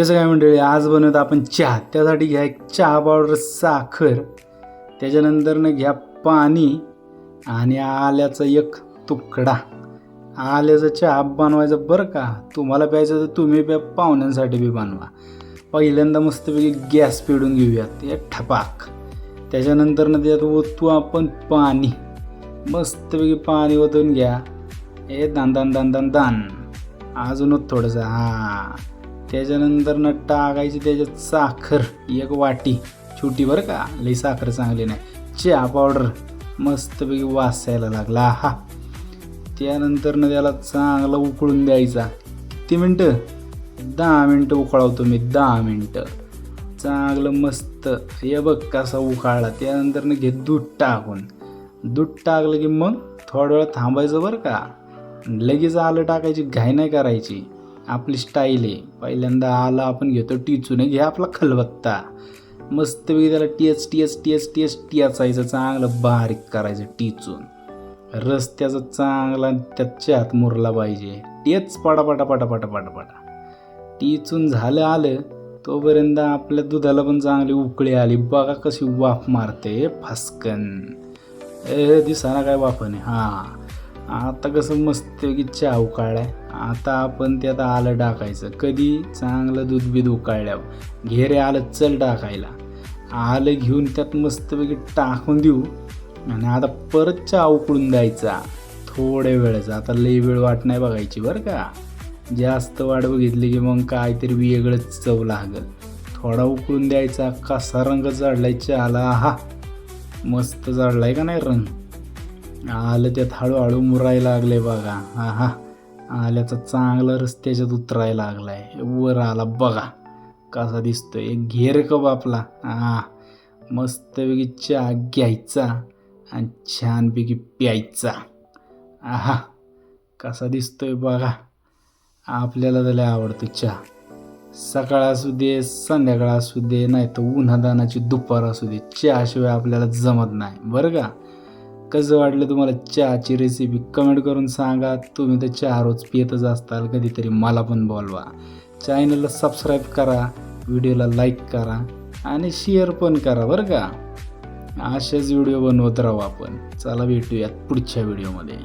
कसं काय मंडळी आज बनवत आपण चहा. त्यासाठी घ्या एक चहा पावडर साखर. त्याच्यानंतरनं घ्या पाणी आणि आल्याचा एक तुकडा. आल्याचा चहा बनवायचा बरं का? तुम्हाला प्यायचं तर तुम्ही प्या पाहुण्यांसाठी बी बनवा. पहिल्यांदा मस्तपैकी गॅस पेडून घेऊयात या ठपाक. त्याच्यानंतरनं त्यात ओतू आपण पाणी. मस्तपैकी पाणी ओतून घ्या. ए दान दान दान दान दान. अजूनच थोडंसं हां. त्याच्यानंतर न टाकायची त्याच्यात साखर एक वाटी. छोटी बरं का? लई साखर चांगली नाही. चहा पावडर मस्तपैकी वासायला लागला. हा. त्यानंतर न त्याला चांगला उकळून द्यायचा. किती मिनटं? दहा मिनटं उकळवतो मी. दहा मिनटं. चांगलं मस्त. हे बघ कसा उकाळला. त्यानंतर न घे दूध टाकून. दूध टाकलं की मग थोडा वेळ थांबायचं बरं का? लगेच आलं टाकायची घाई नाही करायची. आपली स्टाईल आहे. पहिल्यांदा आला आपण घेतो टिचून. घे आपला खलबत्ता. मस्तपैकी त्याला टियच टी टियच टी असायचं चांगलं बारीक करायचं टिचून. रस त्याचा चांगला त्याच्या हात मुरला पाहिजे. टीच पटा पटा पटा पटा पटा झालं आलं. तोपर्यंत आपल्या दुधाला पण चांगली उकळी आली. बघा कशी वाफ मारते फास्कन. ए दिसाना काय वाफने. हां. आता कसं मस्त की चहा उकाळलाय आता आपण त्यात आलं टाकायचं. कधी चांगलं दूध बीध उकाळल्यावर. घेरे आलं चल टाकायला. आलं घेऊन त्यात मस्तपैकी टाकून देऊ. आणि आता परत चहा उकळून द्यायचा. थोड्या वेळेचा. आता लई वेळ वाट नाही बघायची बरं का. जास्त वाट बघितली की मग काहीतरी वेगळंच चव लागल. थोडा उकळून द्यायचा. कसा रंग चढलाय चहाला. हा मस्त चढलाय का नाही रंग? आलं त्यात हळूहळू मुरायला लागले बघा. हा हा आल्याचा चांगला रस्त्याच्यात उतरायला लागला लागलाय. वर आला बघा. कसा दिसतोय. एक घेर कप आपला हा मस्तपैकी चहा घ्यायचा आणि छानपैकी प्यायचा. आहा कसा दिसतोय बघा. आपल्याला त्याला आवडतो चहा. सकाळ असू दे संध्याकाळ असू दे नाही तर उन्हादानाची दुपार असू दे. चहाशिवाय आपल्याला जमत नाही. बरं का? कसं वाटलं तुम्हाला चहाची रेसिपी कमेंट करून सांगा. तुम्ही तर चहा रोज पितच असताल कधीतरी मला पण बोलवा. चॅनलला सबस्क्राईब करा व्हिडिओला लाईक करा आणि शेअर पण करा बरं का? असेच व्हिडिओ बनवत राहू आपण. चला भेटूयात पुढच्या व्हिडिओमध्ये